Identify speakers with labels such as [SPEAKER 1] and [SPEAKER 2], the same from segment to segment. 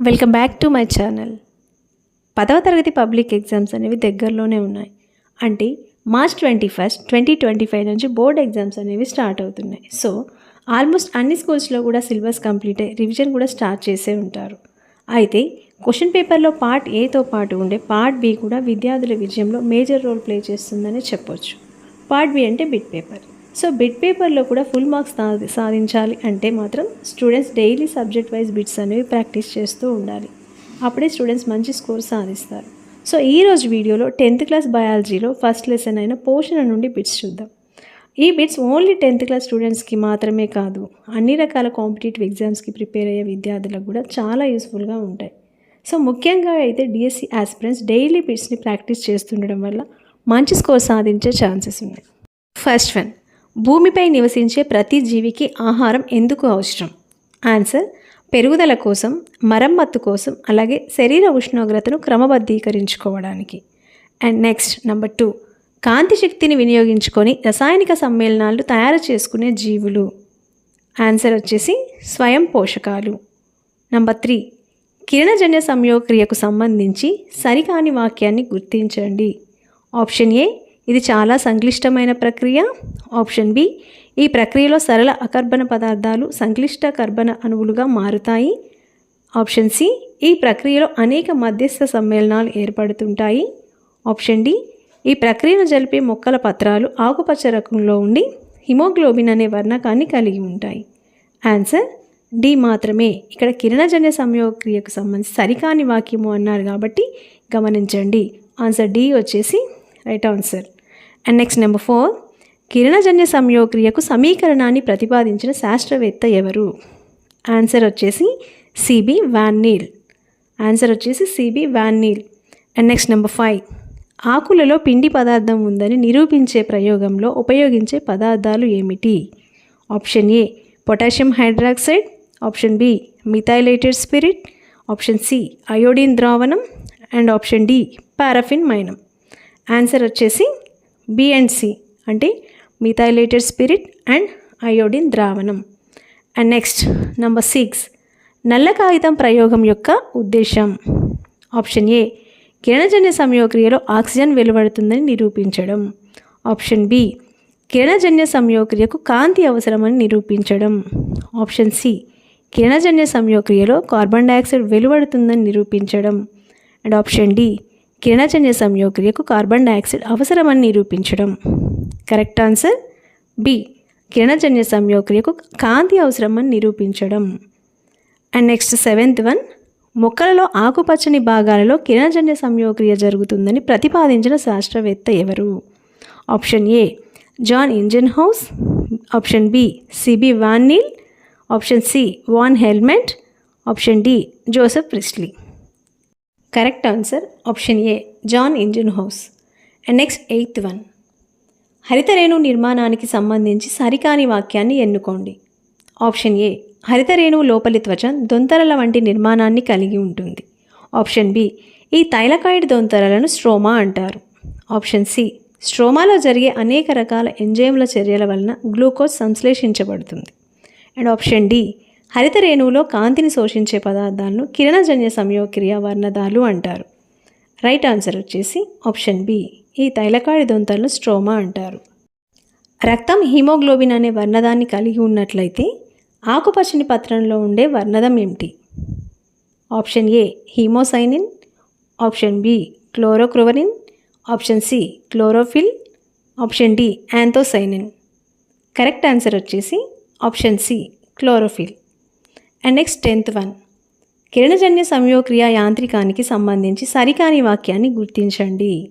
[SPEAKER 1] Welcome back to my channel పదవ తరగతి public exams అనేవి దగ్గరలోనే ఉన్నాయి. అంటే March twenty first twenty twenty five నుంచి బోర్డ్ ఎగ్జామ్స్ అనేవి స్టార్ట్ అవుతున్నాయి. సో ఆల్మోస్ట్ అన్ని స్కూల్స్లో కూడా సిలబస్ కంప్లీట్ అయ్యి రివిజన్ కూడా స్టార్ట్ చేసే ఉంటారు. అయితే క్వశ్చన్ పేపర్లో పార్ట్ ఏతో పాటు ఉండే పార్ట్ బి కూడా విద్యార్థుల విజయంలో మేజర్ రోల్ ప్లే చేస్తుందని చెప్పొచ్చు. పార్ట్ బి అంటే బిట్ పేపర్ సో బిట్ పేపర్లో కూడా ఫుల్ మార్క్స్ సాధించాలి అంటే మాత్రం students daily subject wise bits అనేవి ప్రాక్టీస్ చేస్తూ ఉండాలి. అప్పుడే స్టూడెంట్స్ మంచి స్కోర్ సాధిస్తారు. సో ఈ రోజు వీడియోలో టెన్త్ క్లాస్ బయాలజీలో ఫస్ట్ లెసన్ అయిన పోషణ నుండి బిట్స్ చూద్దాం. ఈ బిట్స్ ఓన్లీ టెన్త్ క్లాస్ స్టూడెంట్స్కి మాత్రమే కాదు అన్ని రకాల కాంపిటేటివ్ ఎగ్జామ్స్కి ప్రిపేర్ అయ్యే విద్యార్థులకు కూడా చాలా యూస్ఫుల్గా ఉంటాయి. సో ముఖ్యంగా అయితే డిఎస్సి ఆస్పిరెంట్స్ డైలీ బిట్స్ని ప్రాక్టీస్ చేస్తుండడం వల్ల మంచి స్కోర్ సాధించే ఛాన్సెస్ ఉన్నాయి. ఫస్ట్ వన్ భూమిపై నివసించే ప్రతి జీవికి ఆహారం ఎందుకు అవసరం? ఆన్సర్ పెరుగుదల కోసం మరమ్మత్తు కోసం అలాగే శరీర ఉష్ణోగ్రతను క్రమబద్ధీకరించుకోవడానికి. అండ్ నెక్స్ట్ నెంబర్ టూ కాంతి శక్తిని వినియోగించుకొని రసాయనిక సమ్మేళనాలు తయారు చేసుకునే జీవులు. ఆన్సర్ వచ్చేసి స్వయం పోషకాలు. నంబర్ త్రీ కిరణజన్య సంయోగక్రియకు సంబంధించి సరికాని వాక్యాన్ని గుర్తించండి. ఆప్షన్ ఏ ఇది చాలా సంక్లిష్టమైన ప్రక్రియ. ఆప్షన్ బి ఈ ప్రక్రియలో సరళ అకర్బన పదార్థాలు సంక్లిష్ట కర్బన అణువులుగా మారుతాయి. ఆప్షన్ సి ఈ ప్రక్రియలో అనేక మధ్యస్థ సమ్మేళనాలు ఏర్పడుతుంటాయి. ఆప్షన్ డి ఈ ప్రక్రియను జరిపే మొక్కల పత్రాలు ఆకుపచ్చ రకంలో ఉండి హిమోగ్లోబిన్ అనే వర్ణకాన్ని కలిగి ఉంటాయి. ఆన్సర్ డి మాత్రమే. ఇక్కడ కిరణజన్య సంయోగక్రియకు సంబంధించి సరికాని వాక్యము అన్నారు కాబట్టి గమనించండి. ఆన్సర్ డి వచ్చేసి right answer. And next number four కిరణజన్య సంయోక్రియకు సమీకరణాన్ని ప్రతిపాదించిన శాస్త్రవేత్త ఎవరు? ఆన్సర్ వచ్చేసి C B van Niel answer వచ్చేసి C B van Niel and next number five ఆకులలో పిండి పదార్థం ఉందని నిరూపించే ప్రయోగంలో ఉపయోగించే పదార్థాలు ఏమిటి? Option A potassium hydroxide option B methylated spirit option C iodine ద్రావణం అండ్ ఆప్షన్ డి పారాఫిన్ మైనం ఆన్సర్ వచ్చేసి బి అండ్ సి అంటే మిథైలేటెడ్ స్పిరిట్ అండ్ అయోడిన్ ద్రావణం. అండ్ నెక్స్ట్ నంబర్ సిక్స్ నల్ల కాగితం ప్రయోగం యొక్క ఉద్దేశం ఆప్షన్ ఏ కిరణజన్య సంయోక్రియలో ఆక్సిజన్ వెలువడుతుందని నిరూపించడం. ఆప్షన్ బి కిరణజన్య సంయోక్రియకు కాంతి అవసరమని నిరూపించడం. ఆప్షన్ సి కిరణజన్య సంయోగక్రియలో కార్బన్ డయాక్సైడ్ వెలువడుతుందని నిరూపించడం. అండ్ ఆప్షన్ డి కిరణజన్య సంయోగక్రియకు కార్బన్ డయాక్సైడ్ అవసరమని నిరూపించడం. Correct answer? బి. కిరణజన్య సంయోగక్రియకు కాంతి అవసరమని నిరూపించడం. And next seventh one. మొక్కలలో ఆకుపచ్చని భాగాలలో కిరణజన్య సంయోగక్రియ జరుగుతుందని ప్రతిపాదించిన శాస్త్రవేత్త ఎవరు? Option A. Jan Ingenhousz option B. C B van Niel option C. Van Helmont. Option D. Joseph Priestley. Correct answer option A Jan Ingenhousz. And next eighth one. హరితరేణు నిర్మాణానికి సంబంధించి సరికాని వాక్యాన్ని ఎన్నుకోండి. ఆప్షన్ ఏ హరితరేణువు లోపలి త్వచం దొంతరల వంటి నిర్మాణాన్ని కలిగి ఉంటుంది. ఆప్షన్ బి ఈ తైలకాయిడ్ దొంతరలను స్ట్రోమా అంటారు. ఆప్షన్ సి స్ట్రోమాలో జరిగే అనేక రకాల ఎంజైమ్ల చర్యల వలన గ్లూకోజ్ సంశ్లేషించబడుతుంది. అండ్ ఆప్షన్ డి హరితరేణువులో కాంతిని శోషించే పదార్థాలను కిరణజన్య సంయోక్రియ వర్ణదాలు అంటారు. రైట్ ఆన్సర్ వచ్చేసి ఆప్షన్ బి ఈ తైలకాడి దొంతలను స్ట్రోమా అంటారు. రక్తం హీమోగ్లోబిన్ అనే వర్ణదాన్ని కలిగి ఉన్నట్లయితే ఆకుపచ్చని పత్రంలో ఉండే వర్ణదం ఏమిటి? Option A haemocyanin. Option B chlorocruorin option C chlorophyll. Option D anthocyanin correct answer వచ్చేసి option C chlorophyll. And next tenth one కిరణజన్య సంయోక్రియ యాంత్రికానికి సంబంధించి సరికాని వాక్యాన్ని గుర్తించండి.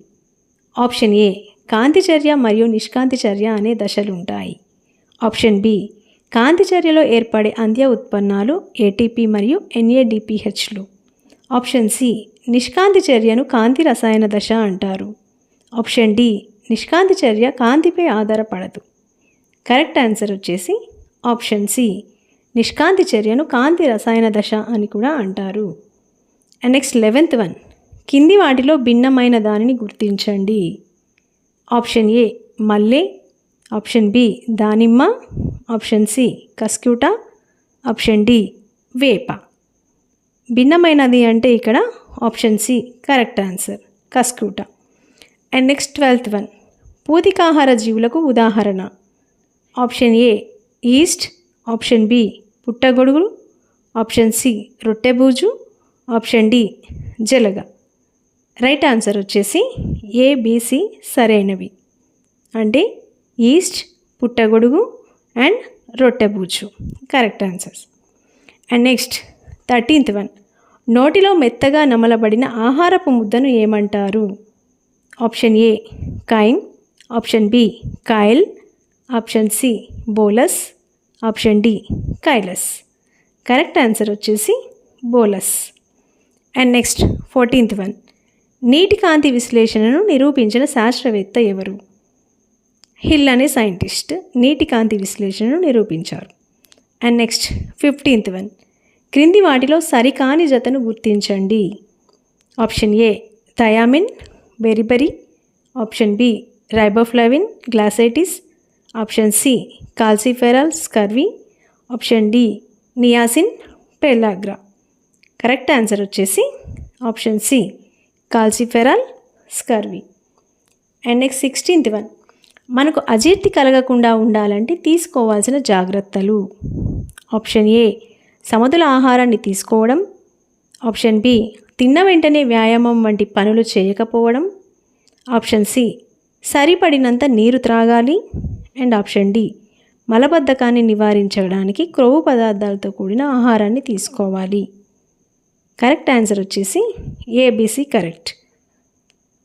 [SPEAKER 1] ఆప్షన్ ఏ కాంతి చర్య మరియు నిష్కాంతి చర్య అనే దశలు ఉంటాయి ఆప్షన్ బి కాంతి చర్యలో ఏర్పడే అంత్య ఉత్పన్నాలు ఏటీపీ మరియు ఎన్ఏడిపిహెచ్లు ఆప్షన్ సి నిష్కాంతి చర్యను కాంతి రసాయన దశ అంటారు. ఆప్షన్ డి నిష్కాంతి చర్య కాంతిపై ఆధారపడదు. కరెక్ట్ ఆన్సర్ వచ్చేసి ఆప్షన్ సి నిష్కాంతి చర్యను కాంతి రసాయన దశ అని కూడా అంటారు. అండ్ నెక్స్ట్ లెవెన్త్ వన్ కింది వాటిలో భిన్నమైన దానిని గుర్తించండి. ఆప్షన్ ఏ మల్లె. ఆప్షన్ బి దానిమ్మ. Option C cuscuta. Option D వేప. భిన్నమైనది అంటే ఇక్కడ option C correct answer cuscuta. And next twelfth one పూతికాహార జీవులకు ఉదాహరణ. Option A yeast option B పుట్టగొడుగులు ఆప్షన్ సి రొట్టె బూజు ఆప్షన్ డి జలగ. రైట్ ఆన్సర్ వచ్చేసి ఏబిసి సరైనవి. అంటే ఈస్ట్ పుట్టగొడుగు and రొట్టెబూజు. Correct answers. And next thirteenth one. నోటిలో మెత్తగా నమలబడిన ఆహారపు ముద్దను ఏమంటారు? Option A chyme option B chyle option C bolus option D chylous. Correct answer వచ్చేసి bolus. And next fourteenth one. నీటి కాంతి విశ్లేషణను నిరూపించిన శాస్త్రవేత్త ఎవరు? హిల్ అనే సైంటిస్ట్ నీటి కాంతి విశ్లేషణను నిరూపించారు. And next fifteenth one. క్రింది వాటిలో సరికాని జతను గుర్తించండి. Option A thiamine beriberi option B riboflavin glossitis. Option C calciferol scurvy option D niacin pellagra. Correct answer వచ్చేసి option C calciferol scurvy. And next sixteenth one. మనకు అజీర్తి కలగకుండా ఉండాలంటే తీసుకోవాల్సిన జాగ్రత్తలు. ఆప్షన్ ఏ సమతుల ఆహారాన్ని తీసుకోవడం. ఆప్షన్ బి తిన్న వెంటనే వ్యాయామం వంటి పనులు చేయకపోవడం. ఆప్షన్ సి సరిపడినంత నీరు త్రాగాలి. అండ్ ఆప్షన్ డి మలబద్ధకాన్ని నివారించడానికి క్రొవ్వు పదార్థాలతో కూడిన ఆహారాన్ని తీసుకోవాలి. కరెక్ట్ ఆన్సర్ వచ్చేసి A B C correct.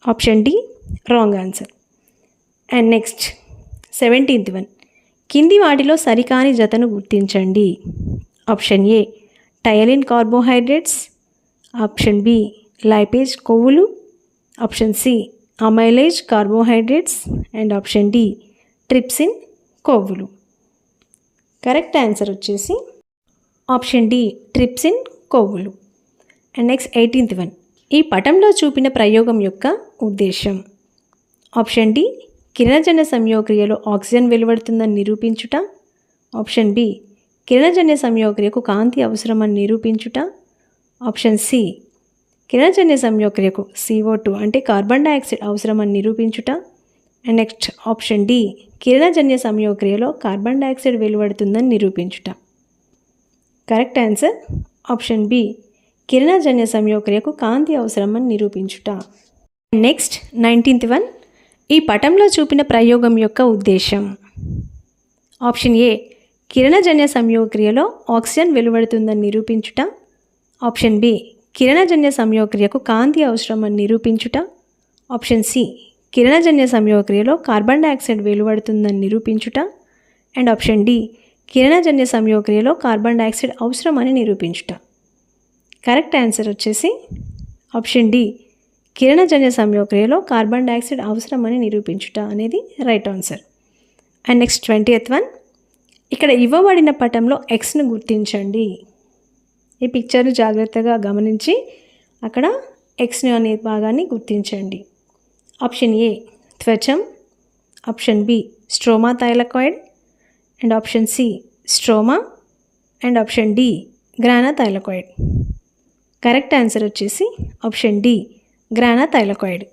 [SPEAKER 1] Option D wrong answer. And next seventeenth one. కింది వాటిలో సరికాని జతను గుర్తించండి. Option A ptyalin carbohydrates. Option B lipase కొవ్వులు. Option C amylase carbohydrates. And option D trypsin కొవ్వులు. కరెక్ట్ ఆన్సర్ వచ్చేసి option D trypsin కొవ్వులు. And next eighteenth one ఈ పటంలో చూపిన ప్రయోగం యొక్క ఉద్దేశం. ఆప్షన్ డి కిరణజన్య సంయోక్రియలో ఆక్సిజన్ వెలువడుతుందని నిరూపించుట. ఆప్షన్ బి కిరణజన్య సంయోక్రియకు కాంతి అవసరమని నిరూపించుట. ఆప్షన్ సి కిరణజన్య సంయోక్రియకు సిఓ టూ అంటే కార్బన్ డైఆక్సైడ్ అవసరమని నిరూపించుట. అండ్ నెక్స్ట్ ఆప్షన్ డి కిరణజన్య సంయోక్రియలో కార్బన్ డైఆక్సైడ్ వెలువడుతుందని నిరూపించుట. కరెక్ట్ ఆన్సర్ ఆప్షన్ బి కిరణజన్య సంయోక్రియకు కాంతి అవసరమని నిరూపించుట. నెక్స్ట్ నైన్టీన్త్ వన్ ఈ పటంలో చూపిన ప్రయోగం యొక్క ఉద్దేశం ఆప్షన్ ఏ కిరణజన్య సంయోక్రియలో ఆక్సిజన్ వెలువడుతుందని నిరూపించుట. ఆప్షన్ బి కిరణజన్య సంయోక్రియకు కాంతి అవసరమని నిరూపించుట. ఆప్షన్ సి కిరణజన్య సంయోగక్రియలో కార్బన్ డైఆక్సైడ్ వెలువడుతుందని నిరూపించుట. అండ్ ఆప్షన్ డి కిరణజన్య సంయోగక్రియలో కార్బన్ డైఆక్సైడ్ అవసరమని నిరూపించుట. కరెక్ట్ ఆన్సర్ వచ్చేసి ఆప్షన్ డి కిరణజన్య సంయోగక్రియలో కార్బన్ డైఆక్సైడ్ అవసరమని నిరూపించుట అనేది right answer and next twenty eighth one ఇక్కడ ఇవ్వబడిన పటంలో ఎక్స్ను గుర్తించండి. ఈ పిక్చర్ను జాగ్రత్తగా గమనించి అక్కడ ఎక్స్ని అనే భాగాన్ని గుర్తించండి. Option A త్వచం option B stroma thylakoid and option C stroma and option D grana thylakoid. Correct answer వచ్చేసి ఆప్షన్ డి గ్రానా థైలకాయిడ్.